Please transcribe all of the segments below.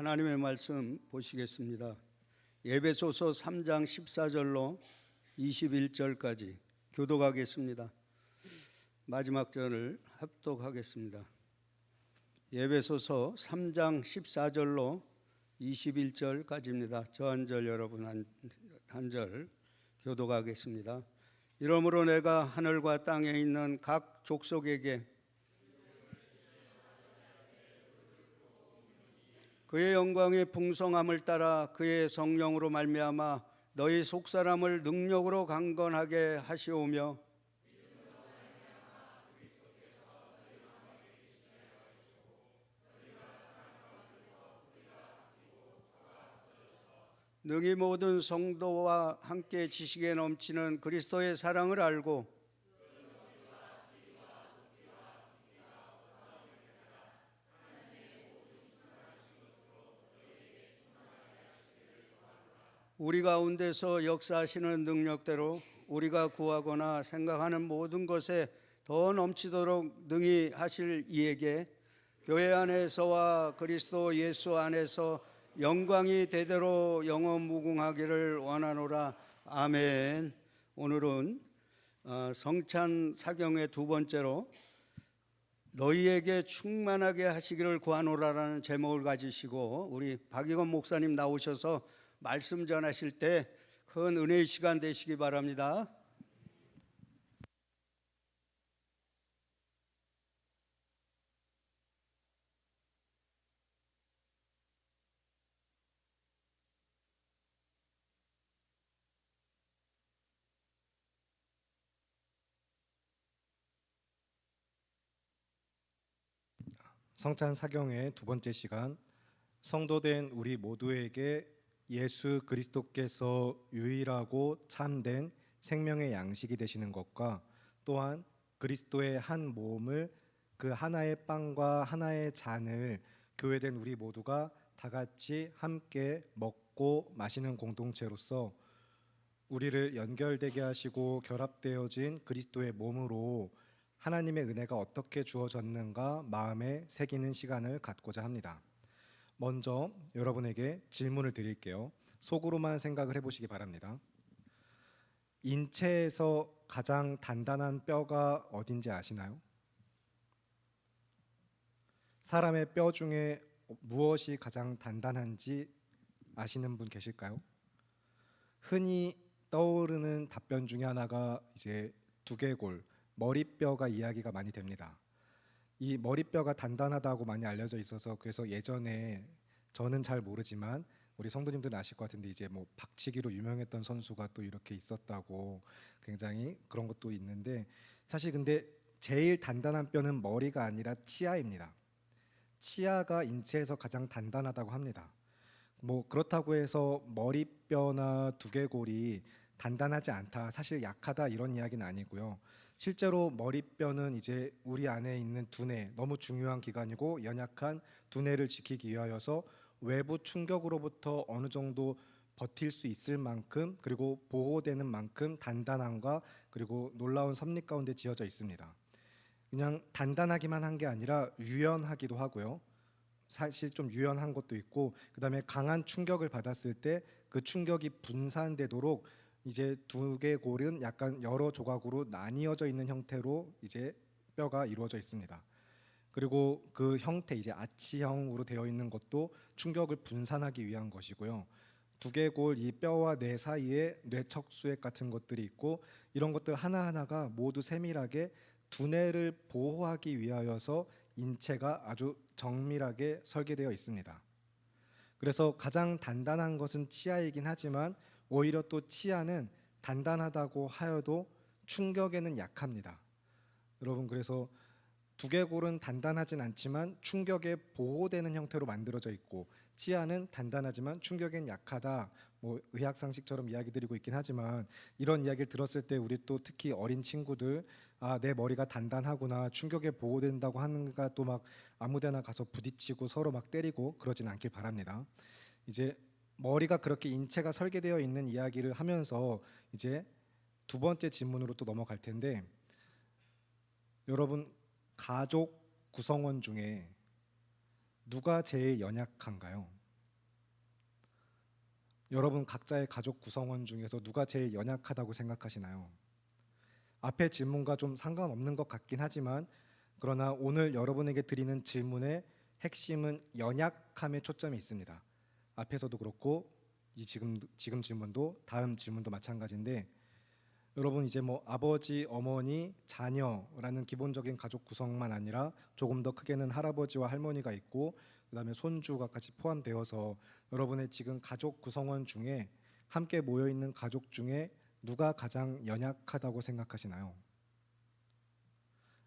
하나님의 말씀 보시겠습니다. 예배소서 3장 14절로 21절까지 교독하겠습니다. 마지막 절을 합독하겠습니다. 예배소서 3장 14절로 21절까지입니다. 저 한 절 여러분 한절 교독하겠습니다. 이러므로 내가 하늘과 땅에 있는 각 족속에게 그의 영광의 풍성함을 따라 그의 성령으로 말미암아 너희 속사람을 능력으로 강건하게 하시오며 능히 모든 성도와 함께 지식에 넘치는 그리스도의 사랑을 알고 우리 가운데서 역사하시는 능력대로 우리가 구하거나 생각하는 모든 것에 더 넘치도록 능히 하실 이에게 교회 안에서와 그리스도 예수 안에서 영광이 대대로 영원 무궁하기를 원하노라 아멘. 오늘은 어, 성찬 사경의 두 번째로 너희에게 충만하게 하시기를 구하노라라는 제목을 가지시고 우리 박익원 목사님 나오셔서 말씀 전하실 때 큰 은혜의 시간 되시기 바랍니다. 성찬 사경의 두 번째 시간 성도된 우리 모두에게 예수 그리스도께서 유일하고 참된 생명의 양식이 되시는 것과 또한 그리스도의 한 몸을 그 하나의 빵과 하나의 잔을 교회된 우리 모두가 다 같이 함께 먹고 마시는 공동체로서 우리를 연결되게 하시고 결합되어진 그리스도의 몸으로 하나님의 은혜가 어떻게 주어졌는가 마음에 새기는 시간을 갖고자 합니다. 먼저 여러분에게 질문을 드릴게요. 속으로만 생각을 해보시기 바랍니다. 인체에서 가장 단단한 뼈가 어딘지 아시나요? 사람의 뼈 중에 무엇이 가장 단단한지 아시는 분 계실까요? 흔히 떠오르는 답변 중에 하나가 이제 두개골, 머리뼈가 이야기가 많이 됩니다. 이 머리뼈가 단단하다고 많이 알려져 있어서 그래서 예전에 저는 잘 모르지만 우리 성도님들은 아실 것 같은데 이제 뭐 박치기로 유명했던 선수가 또 이렇게 있었다고 굉장히 그런 것도 있는데 사실 근데 제일 단단한 뼈는 머리가 아니라 치아입니다. 치아가 인체에서 가장 단단하다고 합니다. 뭐 그렇다고 해서 머리뼈나 두개골이 단단하지 않다, 사실 약하다 이런 이야기는 아니고요. 실제로 머리뼈는 이제 우리 안에 있는 두뇌 너무 중요한 기관이고 연약한 두뇌를 지키기 위하여서 외부 충격으로부터 어느 정도 버틸 수 있을 만큼 그리고 보호되는 만큼 단단함과 그리고 놀라운 섭리 가운데 지어져 있습니다. 그냥 단단하기만 한 게 아니라 유연하기도 하고요. 사실 좀 유연한 것도 있고 그다음에 강한 충격을 받았을 때 그 충격이 분산되도록 이제 두 개 골은 약간 여러 조각으로 나뉘어져 있는 형태로 이제 뼈가 이루어져 있습니다. 그리고 그 형태 이제 아치형으로 되어 있는 것도 충격을 분산하기 위한 것이고요. 두개골 이 뼈와 뇌 사이에 뇌척수액 같은 것들이 있고 이런 것들 하나하나가 모두 세밀하게 두뇌를 보호하기 위하여서 인체가 아주 정밀하게 설계되어 있습니다. 그래서 가장 단단한 것은 치아이긴 하지만 오히려 또 치아는 단단하다고 하여도 충격에는 약합니다. 여러분 그래서 두개골은 단단하진 않지만 충격에 보호되는 형태로 만들어져 있고 치아는 단단하지만 충격엔 약하다. 뭐 의학 상식처럼 이야기 드리고 있긴 하지만 이런 이야기를 들었을 때 우리 또 특히 어린 친구들 아 내 머리가 단단하구나 충격에 보호된다고 하는가 또 막 아무데나 가서 부딪히고 서로 막 때리고 그러진 않길 바랍니다. 이제 머리가 그렇게 인체가 설계되어 있는 이야기를 하면서 이제 두 번째 질문으로 또 넘어갈 텐데 여러분 가족 구성원 중에 누가 제일 연약한가요? 여러분 각자의 가족 구성원 중에서 누가 제일 연약하다고 생각하시나요? 앞에 질문과 좀 상관없는 것 같긴 하지만 그러나 오늘 여러분에게 드리는 질문의 핵심은 연약함에 초점이 있습니다. 앞에서도 그렇고 이 지금 지금 질문도 다음 질문도 마찬가지인데 여러분 이제 뭐 아버지, 어머니, 자녀라는 기본적인 가족 구성만 아니라 조금 더 크게는 할아버지와 할머니가 있고 그다음에 손주가 같이 포함되어서 여러분의 지금 가족 구성원 중에 함께 모여 있는 가족 중에 누가 가장 연약하다고 생각하시나요?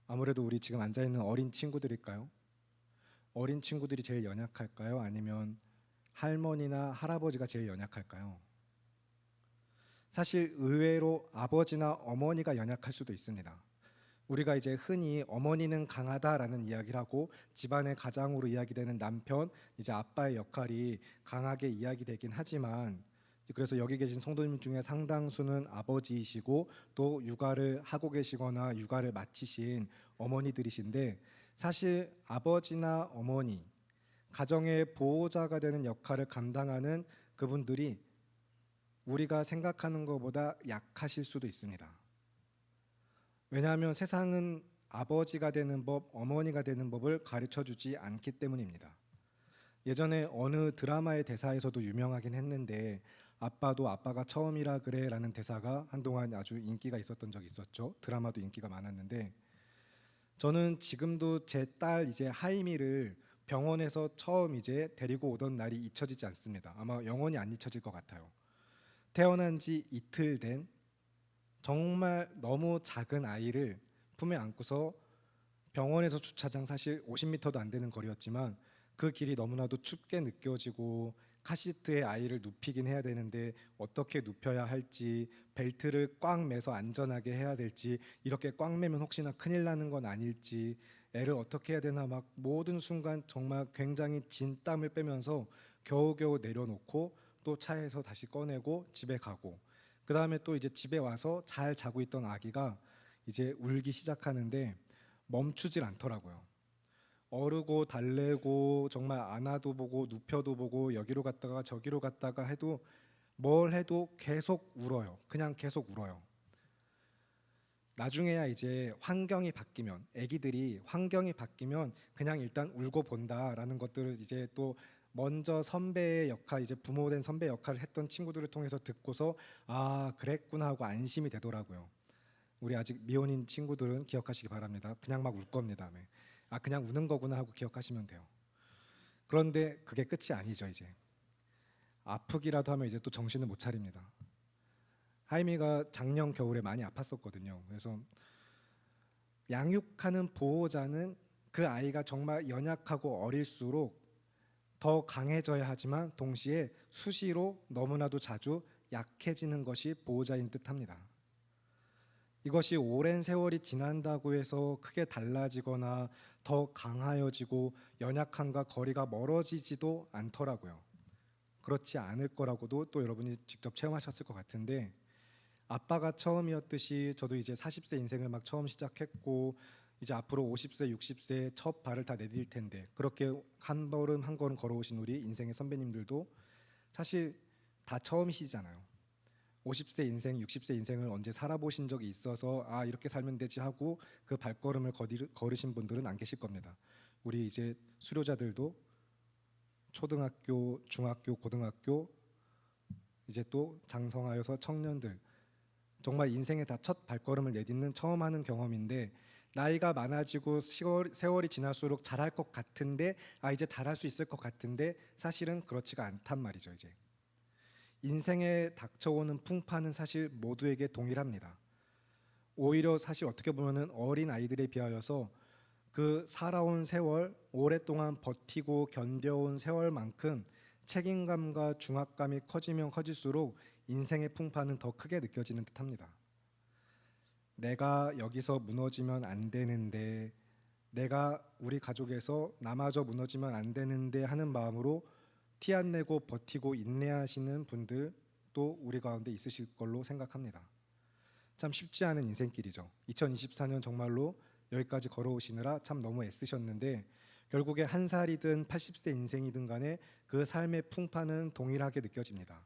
아무래도 우리 지금 앉아 있는 어린 친구들일까요? 어린 친구들이 제일 연약할까요? 아니면 할머니나 할아버지가 제일 연약할까요? 사실 의외로 아버지나 어머니가 연약할 수도 있습니다. 우리가 이제 흔히 어머니는 강하다라는 이야기를 하고 집안의 가장으로 이야기되는 남편, 이제 아빠의 역할이 강하게 이야기되긴 하지만 그래서 여기 계신 성도님 중에 상당수는 아버지이시고 또 육아를 하고 계시거나 육아를 마치신 어머니들이신데 사실 아버지나 어머니 가정의 보호자가 되는 역할을 감당하는 그분들이 우리가 생각하는 것보다 약하실 수도 있습니다. 왜냐하면 세상은 아버지가 되는 법, 어머니가 되는 법을 가르쳐 주지 않기 때문입니다. 예전에 어느 드라마의 대사에서도 유명하긴 했는데 아빠도 아빠가 처음이라 그래라는 대사가 한동안 아주 인기가 있었던 적이 있었죠. 드라마도 인기가 많았는데 저는 지금도 제 딸 이제 하이미를 병원에서 처음 이제 데리고 오던 날이 잊혀지지 않습니다. 아마 영원히 안 잊혀질 것 같아요. 태어난 지 이틀 된 정말 너무 작은 아이를 품에 안고서 병원에서 주차장 사실 50m도 안 되는 거리였지만 그 길이 너무나도 춥게 느껴지고 카시트에 아이를 눕히긴 해야 되는데 어떻게 눕혀야 할지 벨트를 꽉 매서 안전하게 해야 될지 이렇게 꽉 매면 혹시나 큰일 나는 건 아닐지 애를 어떻게 해야 되나 막 모든 순간 정말 굉장히 진땀을 빼면서 겨우겨우 내려놓고 또 차에서 다시 꺼내고 집에 가고 그 다음에 또 이제 집에 와서 잘 자고 있던 아기가 이제 울기 시작하는데 멈추질 않더라고요. 어르고 달래고 정말 안아도 보고 눕혀도 보고 여기로 갔다가 저기로 갔다가 해도 뭘 해도 계속 울어요. 그냥 계속 울어요. 나중에야 이제 환경이 바뀌면 아기들이 환경이 바뀌면 그냥 일단 울고 본다라는 것들을 이제 또 먼저 선배의 역할 이제 부모된 선배 역할을 했던 친구들을 통해서 듣고서 아 그랬구나 하고 안심이 되더라고요. 우리 아직 미혼인 친구들은 기억하시기 바랍니다. 그냥 막 울 겁니다. 네. 아 그냥 우는 거구나 하고 기억하시면 돼요. 그런데 그게 끝이 아니죠 이제 아프기라도 하면 이제 또 정신을 못 차립니다. 하이미가 작년 겨울에 많이 아팠었거든요. 그래서 양육하는 보호자는 그 아이가 정말 연약하고 어릴수록 더 강해져야 하지만 동시에 수시로 너무나도 자주 약해지는 것이 보호자인 듯합니다. 이것이 오랜 세월이 지난다고 해서 크게 달라지거나 더 강하여지고 연약함과 거리가 멀어지지도 않더라고요. 그렇지 않을 거라고도 또 여러분이 직접 체험하셨을 것 같은데 아빠가 처음이었듯이 저도 이제 40세 인생을 막 처음 시작했고 이제 앞으로 50세, 60세 첫 발을 다 내딜 텐데 그렇게 한 걸음 한 걸음 걸어오신 우리 인생의 선배님들도 사실 다 처음이시잖아요. 50세 인생, 60세 인생을 언제 살아보신 적이 있어서 아 이렇게 살면 되지 하고 그 발걸음을 걸으신 분들은 안 계실 겁니다. 우리 이제 수료자들도 초등학교, 중학교, 고등학교 이제 또 장성하여서 청년들 정말 인생의 다첫 발걸음을 내딛는 처음 하는 경험인데 나이가 많아지고 세월이 지날수록 잘할 것 같은데 아 이제 잘할 수 있을 것 같은데 사실은 그렇지가 않단 말이죠 이제 인생에 닥쳐오는 풍파는 사실 모두에게 동일합니다. 오히려 사실 어떻게 보면은 어린 아이들에 비하여서 그 살아온 세월 오랫동안 버티고 견뎌온 세월만큼 책임감과 중압감이 커지면 커질수록 인생의 풍파는 더 크게 느껴지는 듯합니다. 내가 여기서 무너지면 안 되는데 내가 우리 가족에서 나마저 무너지면 안 되는데 하는 마음으로 티 안 내고 버티고 인내하시는 분들 또 우리 가운데 있으실 걸로 생각합니다. 참 쉽지 않은 인생길이죠. 2024년 정말로 여기까지 걸어오시느라 참 너무 애쓰셨는데 결국에 한 살이든 80세 인생이든 간에 그 삶의 풍파는 동일하게 느껴집니다.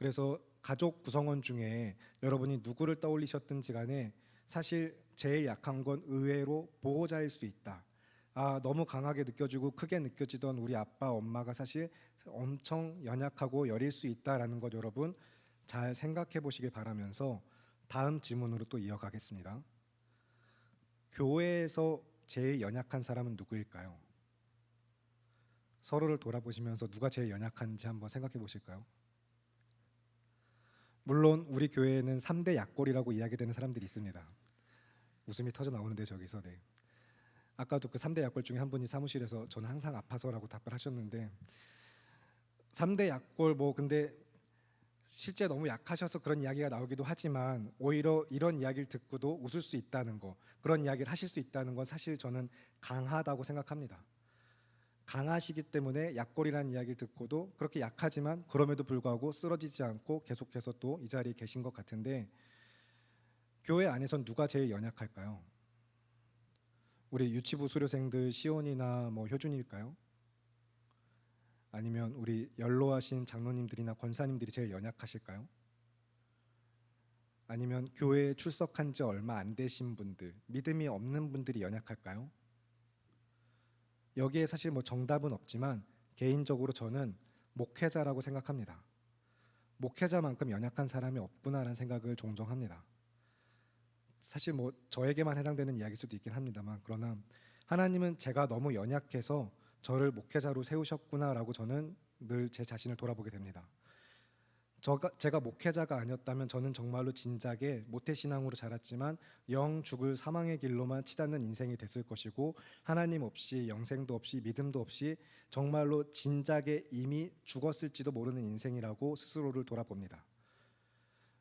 그래서 가족 구성원 중에 여러분이 누구를 떠올리셨든지 간에 사실 제일 약한 건 의외로 보호자일 수 있다. 아, 너무 강하게 느껴지고 크게 느껴지던 우리 아빠, 엄마가 사실 엄청 연약하고 여릴 수 있다라는 것 여러분 잘 생각해 보시길 바라면서 다음 질문으로 또 이어가겠습니다. 교회에서 제일 연약한 사람은 누구일까요? 서로를 돌아보시면서 누가 제일 연약한지 한번 생각해 보실까요? 물론 우리 교회에는 3대 약골이라고 이야기되는 사람들이 있습니다. 웃음이 터져 나오는데 저기서 네. 아까도 그 3대 약골 중에 한 분이 사무실에서 저는 항상 아파서라고 답을 하셨는데 3대 약골 뭐 근데 실제 너무 약하셔서 그런 이야기가 나오기도 하지만 오히려 이런 이야기를 듣고도 웃을 수 있다는 거 그런 이야기를 하실 수 있다는 건 사실 저는 강하다고 생각합니다. 강하시기 때문에 약골이라는 이야기를 듣고도 그렇게 약하지만 그럼에도 불구하고 쓰러지지 않고 계속해서 또 이 자리에 계신 것 같은데 교회 안에선 누가 제일 연약할까요? 우리 유치부 수료생들 시온이나 뭐 효준일까요? 아니면 우리 연로하신 장로님들이나 권사님들이 제일 연약하실까요? 아니면 교회에 출석한 지 얼마 안 되신 분들, 믿음이 없는 분들이 연약할까요? 여기에 사실 뭐 정답은 없지만 개인적으로 저는 목회자라고 생각합니다. 목회자만큼 연약한 사람이 없구나라는 생각을 종종 합니다. 사실 뭐 저에게만 해당되는 이야기일 수도 있긴 합니다만 그러나 하나님은 제가 너무 연약해서 저를 목회자로 세우셨구나라고 저는 늘 제 자신을 돌아보게 됩니다. 제가 목회자가 아니었다면 저는 정말로 진작에 모태 신앙으로 자랐지만 영 죽을 사망의 길로만 치닫는 인생이 됐을 것이고 하나님 없이 영생도 없이 믿음도 없이 정말로 진작에 이미 죽었을지도 모르는 인생이라고 스스로를 돌아봅니다.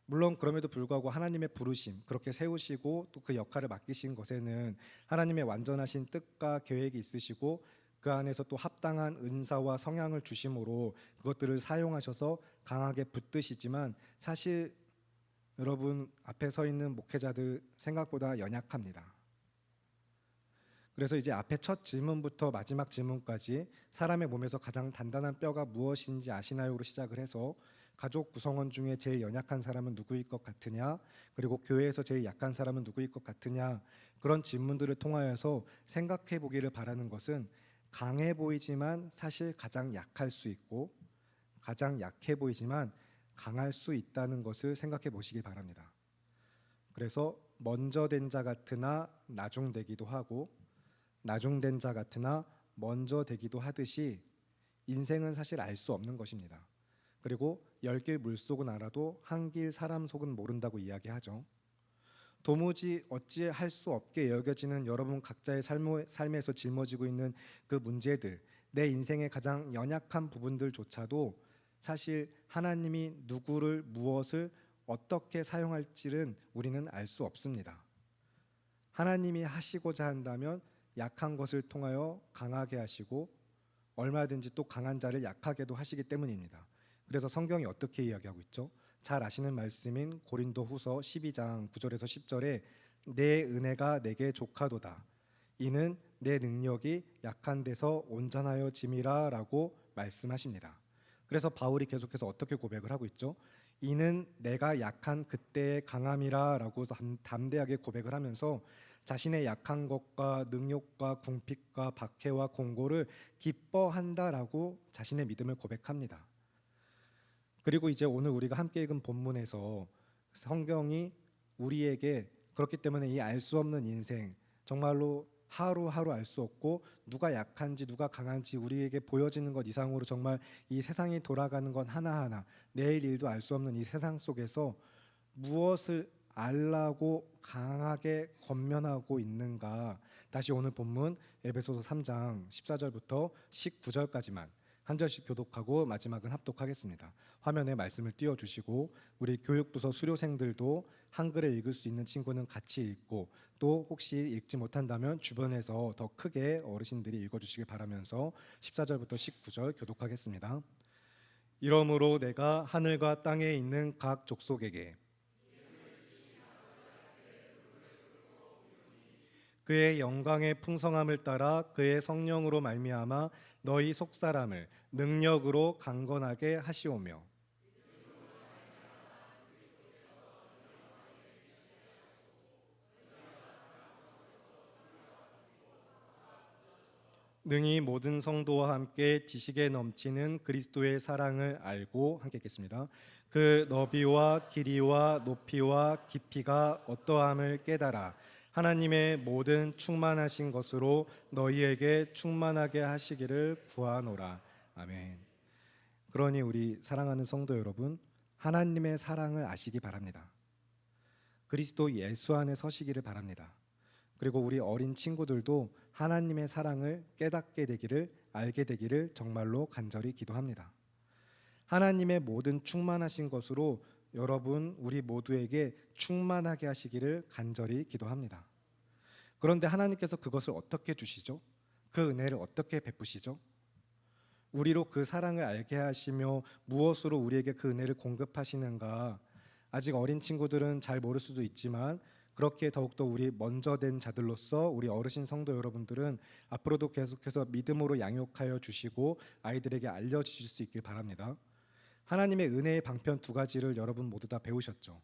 물론 그럼에도 불구하고 하나님의 부르심 그렇게 세우시고 또 그 역할을 맡기신 것에는 하나님의 완전하신 뜻과 계획이 있으시고 그 안에서 또 합당한 은사와 성향을 주심으로 그것들을 사용하셔서 강하게 붙드시지만 사실 여러분 앞에 서 있는 목회자들 생각보다 연약합니다. 그래서 이제 앞에 첫 질문부터 마지막 질문까지 사람의 몸에서 가장 단단한 뼈가 무엇인지 아시나요로 시작을 해서 가족 구성원 중에 제일 연약한 사람은 누구일 것 같으냐 그리고 교회에서 제일 약한 사람은 누구일 것 같으냐 그런 질문들을 통하여서 생각해 보기를 바라는 것은 강해 보이지만 사실 가장 약할 수 있고 가장 약해 보이지만 강할 수 있다는 것을 생각해 보시기 바랍니다. 그래서 먼저 된 자 같으나 나중 되기도 하고 나중 된 자 같으나 먼저 되기도 하듯이 인생은 사실 알 수 없는 것입니다. 그리고 열 길 물속은 알아도 한 길 사람 속은 모른다고 이야기하죠. 도무지 어찌 할 수 없게 여겨지는 여러분 각자의 삶, 삶에서 짊어지고 있는 그 문제들, 내 인생의 가장 연약한 부분들조차도 사실 하나님이 누구를 무엇을 어떻게 사용할지는 우리는 알 수 없습니다. 하나님이 하시고자 한다면 약한 것을 통하여 강하게 하시고 얼마든지 또 강한 자를 약하게도 하시기 때문입니다. 그래서 성경이 어떻게 이야기하고 있죠? 잘 아시는 말씀인 고린도후서 12장 9절에서 10절에 내 은혜가 내게 족하도다. 이는 내 능력이 약한 데서 온전하여 짐이라라고 말씀하십니다. 그래서 바울이 계속해서 어떻게 고백을 하고 있죠? 이는 내가 약한 그때의 강함이라라고 담대하게 고백을 하면서 자신의 약한 것과 능욕과 궁핍과 박해와 공고를 기뻐한다라고 자신의 믿음을 고백합니다. 그리고 이제 오늘 우리가 함께 읽은 본문에서 성경이 우리에게 그렇기 때문에 이 알 수 없는 인생 정말로 하루하루 알 수 없고 누가 약한지 누가 강한지 우리에게 보여지는 것 이상으로 정말 이 세상이 돌아가는 건 하나하나 내일 일도 알 수 없는 이 세상 속에서 무엇을 알라고 강하게 권면하고 있는가. 다시 오늘 본문 에베소서 3장 14절부터 19절까지만 한 절씩 교독하고 마지막은 합독하겠습니다. 화면에 말씀을 띄워 주시고 우리 교육부서 수료생들도 한글에 읽을 수 있는 친구는 같이 읽고 또 혹시 읽지 못한다면 주변에서 더 크게 어르신들이 읽어 주시길 바라면서 14절부터 19절 교독하겠습니다. 이러므로 내가 하늘과 땅에 있는 각 족속에게 그의 영광의 풍성함을 따라 그의 성령으로 말미암아 너희 속사람을 능력으로 강건하게 하시오며 능히 모든 성도와 함께 지식에 넘치는 그리스도의 사랑을 알고 함께 읽겠습니다. 그 너비와 길이와 높이와 깊이가 어떠함을 깨달아 하나님의 모든 충만하신 것으로 너희에게 충만하게 하시기를 구하노라. 아멘. 그러니 우리 사랑하는 성도 여러분, 하나님의 사랑을 아시기 바랍니다. 그리스도 예수 안에 서시기를 바랍니다. 그리고 우리 어린 친구들도 하나님의 사랑을 깨닫게 되기를 알게 되기를 정말로 간절히 기도합니다. 하나님의 모든 충만하신 것으로 여러분 우리 모두에게 충만하게 하시기를 간절히 기도합니다. 그런데 하나님께서 그것을 어떻게 주시죠? 그 은혜를 어떻게 베푸시죠? 우리로 그 사랑을 알게 하시며 무엇으로 우리에게 그 은혜를 공급하시는가? 아직 어린 친구들은 잘 모를 수도 있지만 그렇게 더욱더 우리 먼저 된 자들로서 우리 어르신 성도 여러분들은 앞으로도 계속해서 믿음으로 양육하여 주시고 아이들에게 알려 주실 수 있길 바랍니다. 하나님의 은혜의 방편 두 가지를 여러분 모두 다 배우셨죠.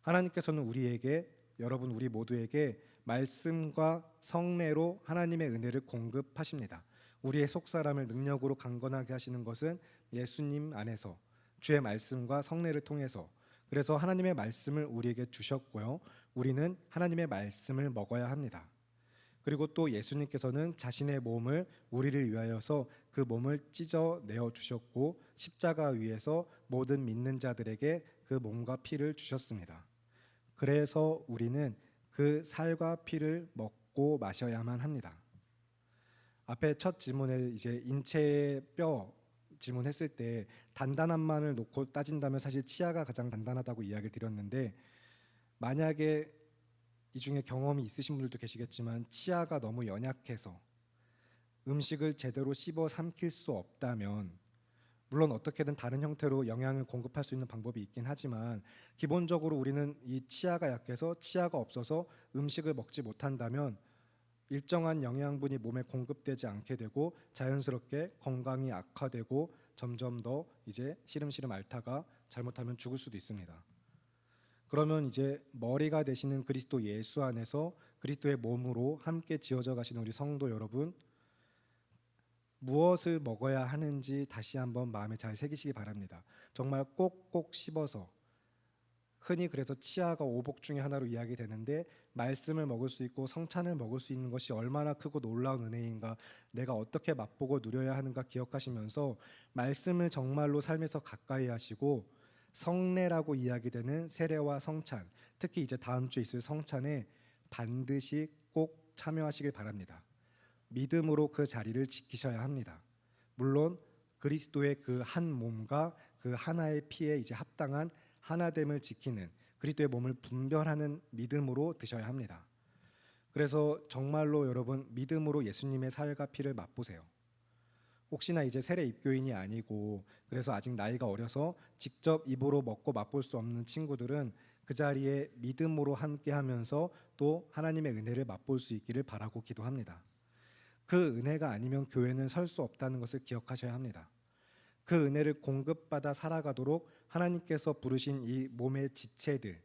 하나님께서는 우리에게 여러분 우리 모두에게 말씀과 성례로 하나님의 은혜를 공급하십니다. 우리의 속사람을 능력으로 강건하게 하시는 것은 예수님 안에서 주의 말씀과 성례를 통해서 그래서 하나님의 말씀을 우리에게 주셨고요. 우리는 하나님의 말씀을 먹어야 합니다. 그리고 또 예수님께서는 자신의 몸을 우리를 위하여서 그 몸을 찢어 내어 주셨고 십자가 위에서 모든 믿는 자들에게 그 몸과 피를 주셨습니다. 그래서 우리는 그 살과 피를 먹고 마셔야만 합니다. 앞에 첫 질문에 이제 인체의 뼈 질문했을 때 단단함만을 놓고 따진다면 사실 치아가 가장 단단하다고 이야기를 드렸는데 만약에 이 중에 경험이 있으신 분들도 계시겠지만 치아가 너무 연약해서 음식을 제대로 씹어 삼킬 수 없다면 물론 어떻게든 다른 형태로 영양을 공급할 수 있는 방법이 있긴 하지만 기본적으로 우리는 이 치아가 약해서 치아가 없어서 음식을 먹지 못한다면 일정한 영양분이 몸에 공급되지 않게 되고 자연스럽게 건강이 악화되고 점점 더 이제 시름시름 앓다가 잘못하면 죽을 수도 있습니다. 그러면 이제 머리가 되시는 그리스도 예수 안에서 그리스도의 몸으로 함께 지어져 가시는 우리 성도 여러분 무엇을 먹어야 하는지 다시 한번 마음에 잘 새기시기 바랍니다. 정말 꼭꼭 씹어서 흔히 그래서 치아가 오복 중에 하나로 이야기되는데 말씀을 먹을 수 있고 성찬을 먹을 수 있는 것이 얼마나 크고 놀라운 은혜인가 내가 어떻게 맛보고 누려야 하는가 기억하시면서 말씀을 정말로 삶에서 가까이 하시고 성례라고 이야기되는 세례와 성찬 특히 이제 다음 주에 있을 성찬에 반드시 꼭 참여하시길 바랍니다. 믿음으로 그 자리를 지키셔야 합니다. 물론 그리스도의 그 한 몸과 그 하나의 피에 이제 합당한 하나됨을 지키는 그리스도의 몸을 분별하는 믿음으로 드셔야 합니다. 그래서 정말로 여러분 믿음으로 예수님의 살과 피를 맛보세요. 혹시나 이제 세례 입교인이 아니고 그래서 아직 나이가 어려서 직접 입으로 먹고 맛볼 수 없는 친구들은 그 자리에 믿음으로 함께 하면서 또 하나님의 은혜를 맛볼 수 있기를 바라고 기도합니다. 그 은혜가 아니면 교회는 설 수 없다는 것을 기억하셔야 합니다. 그 은혜를 공급받아 살아가도록 하나님께서 부르신 이 몸의 지체들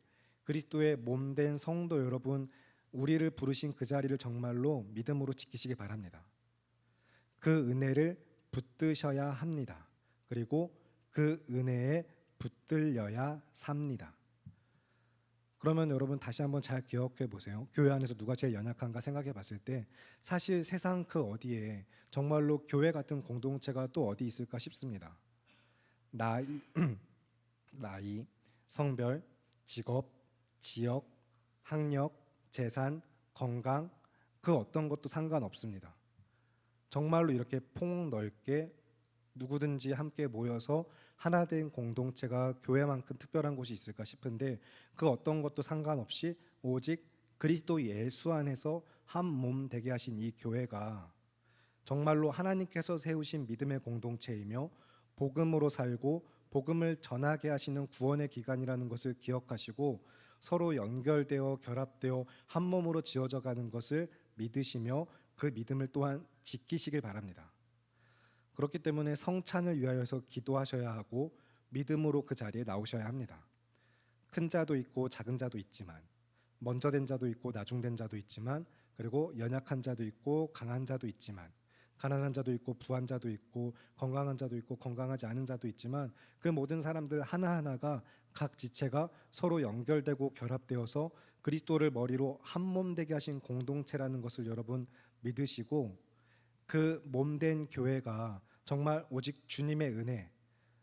그리스도의 몸된 성도 여러분 우리를 부르신 그 자리를 정말로 믿음으로 지키시기 바랍니다. 그 은혜를 붙드셔야 합니다. 그리고 그 은혜에 붙들려야 삽니다. 그러면 여러분 다시 한번 잘 기억해 보세요. 교회 안에서 누가 제일 연약한가 생각해 봤을 때 사실 세상 그 어디에 정말로 교회 같은 공동체가 또 어디 있을까 싶습니다. 나이, 나이, 성별, 직업, 지역, 학력, 재산, 건강 그 어떤 것도 상관없습니다. 정말로 이렇게 폭넓게 누구든지 함께 모여서 하나 된 공동체가 교회만큼 특별한 곳이 있을까 싶은데 그 어떤 것도 상관없이 오직 그리스도 예수 안에서 한 몸 되게 하신 이 교회가 정말로 하나님께서 세우신 믿음의 공동체이며 복음으로 살고 복음을 전하게 하시는 구원의 기간이라는 것을 기억하시고 서로 연결되어 결합되어 한 몸으로 지어져 가는 것을 믿으시며 그 믿음을 또한 지키시길 바랍니다. 그렇기 때문에 성찬을 위하여서 기도하셔야 하고 믿음으로 그 자리에 나오셔야 합니다. 큰 자도 있고 작은 자도 있지만 먼저 된 자도 있고 나중 된 자도 있지만 그리고 연약한 자도 있고 강한 자도 있지만 가난한 자도 있고 부한 자도 있고 건강한 자도 있고 건강하지 않은 자도 있지만 그 모든 사람들 하나하나가 각 지체가 서로 연결되고 결합되어서 그리스도를 머리로 한 몸 되게 하신 공동체라는 것을 여러분 믿으시고 그 몸 된 교회가 정말 오직 주님의 은혜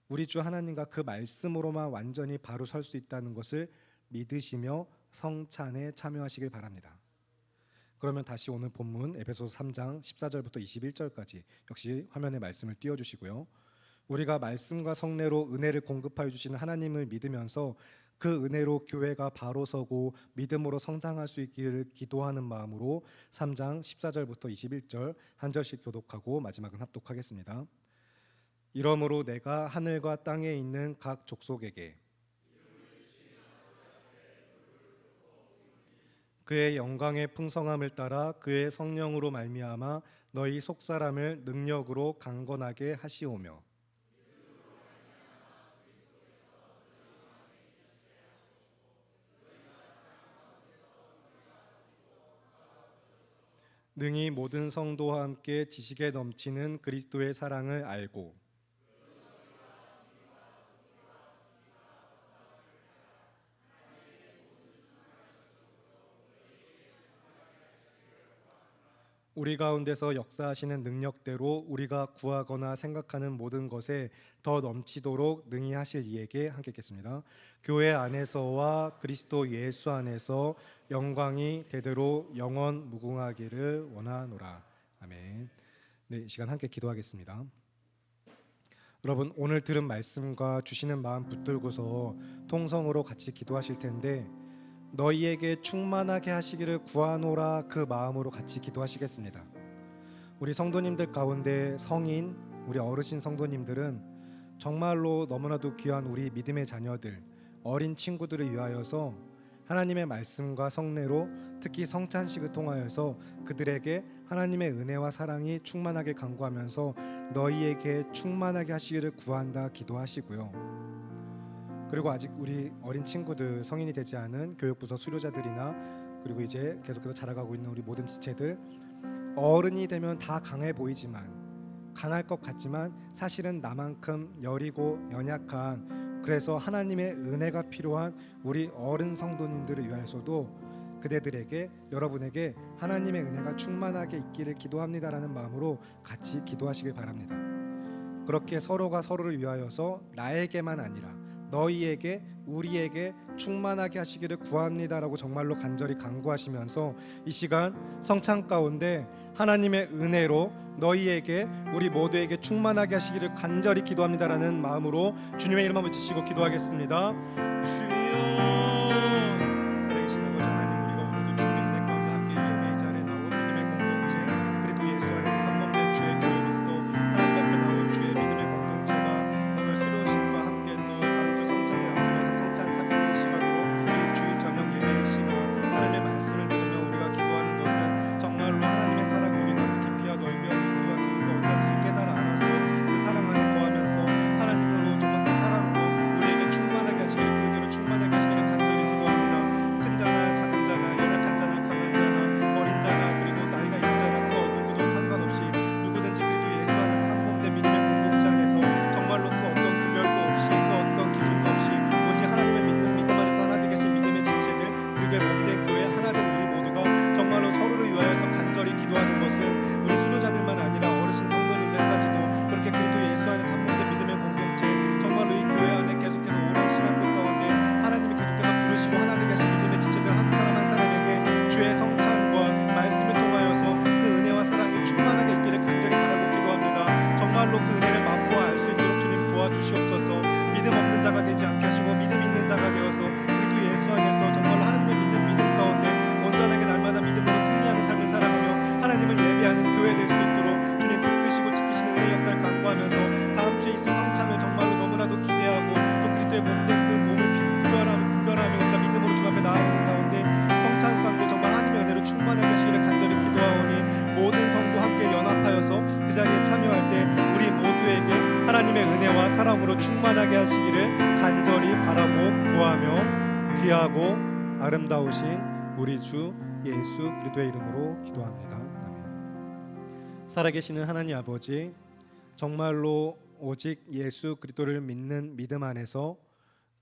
우리 주 하나님과 그 말씀으로만 완전히 바로 설 수 있다는 것을 믿으시며 성찬에 참여하시길 바랍니다. 그러면 다시 오늘 본문 에베소서 3장 14절부터 21절까지 역시 화면에 말씀을 띄워 주시고요. 우리가 말씀과 성례로 은혜를 공급하여 주시는 하나님을 믿으면서 그 은혜로 교회가 바로 서고 믿음으로 성장할 수 있기를 기도하는 마음으로 3장 14절부터 21절 한 절씩 교독하고 마지막은 합독하겠습니다. 이러므로 내가 하늘과 땅에 있는 각 족속에게 그의 영광의 풍성함을 따라 그의 성령으로 말미암아 너희 속 사람을 능력으로 강건하게 하시오며 능히 모든 성도와 함께 지식에 넘치는 그리스도의 사랑을 알고 우리 가운데서 역사하시는 능력대로 우리가 구하거나 생각하는 모든 것에 더 넘치도록 능히 하실 이에게 함께 읽겠습니다. 교회 안에서와 그리스도 예수 안에서 영광이 대대로 영원 무궁하기를 원하노라. 아멘. 네, 이 시간 함께 기도하겠습니다. 여러분 오늘 들은 말씀과 주시는 마음 붙들고서 통성으로 같이 기도하실 텐데 너희에게 충만하게 하시기를 구하노라 그 마음으로 같이 기도하시겠습니다. 우리 성도님들 가운데 성인, 우리 어르신 성도님들은 정말로 너무나도 귀한 우리 믿음의 자녀들, 어린 친구들을 위하여서 하나님의 말씀과 성례로 특히 성찬식을 통하여서 그들에게 하나님의 은혜와 사랑이 충만하게 강구하면서 너희에게 충만하게 하시기를 구한다 기도하시고요. 그리고 아직 우리 어린 친구들 성인이 되지 않은 교육부서 수료자들이나 그리고 이제 계속해서 자라가고 있는 우리 모든 지체들 어른이 되면 다 강해 보이지만 강할 것 같지만 사실은 나만큼 여리고 연약한 그래서 하나님의 은혜가 필요한 우리 어른 성도님들을 위하여서도 그대들에게 여러분에게 하나님의 은혜가 충만하게 있기를 기도합니다라는 마음으로 같이 기도하시길 바랍니다. 그렇게 서로가 서로를 위하여서 나에게만 아니라 너희에게 우리에게 충만하게 하시기를 구합니다라고 정말로 간절히 간구하시면서 이 시간 성찬 가운데 하나님의 은혜로 너희에게 우리 모두에게 충만하게 하시기를 간절히 기도합니다라는 마음으로 주님의 이름 한번 지시고 기도하겠습니다. 있 예수 그리스도의 이름으로 기도합니다. 아멘. 살아계시는 하나님 아버지, 정말로 오직 예수 그리스도를 믿는 믿음 안에서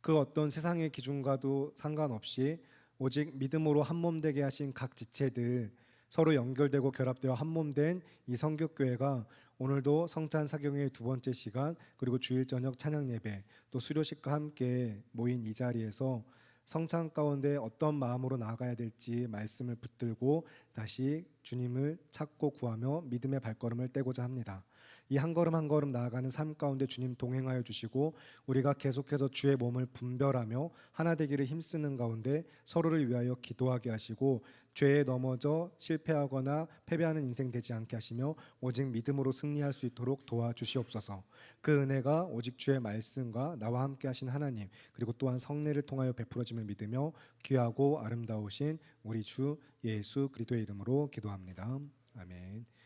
그 어떤 세상의 기준과도 상관없이 오직 믿음으로 한 몸 되게 하신 각 지체들 서로 연결되고 결합되어 한 몸 된 이 성격교회가 오늘도 성찬 사경의 두 번째 시간 그리고 주일 저녁 찬양 예배 또 수료식과 함께 모인 이 자리에서 성찬 가운데 어떤 마음으로 나아가야 될지 말씀을 붙들고 다시 주님을 찾고 구하며 믿음의 발걸음을 떼고자 합니다. 이 한 걸음 한 걸음 나아가는 삶 가운데 주님 동행하여 주시고 우리가 계속해서 주의 몸을 분별하며 하나 되기를 힘쓰는 가운데 서로를 위하여 기도하게 하시고 죄에 넘어져 실패하거나 패배하는 인생 되지 않게 하시며 오직 믿음으로 승리할 수 있도록 도와주시옵소서. 그 은혜가 오직 주의 말씀과 나와 함께 하신 하나님 그리고 또한 성례를 통하여 베풀어짐을 믿으며 귀하고 아름다우신 우리 주 예수 그리스도의 이름으로 기도합니다. 아멘.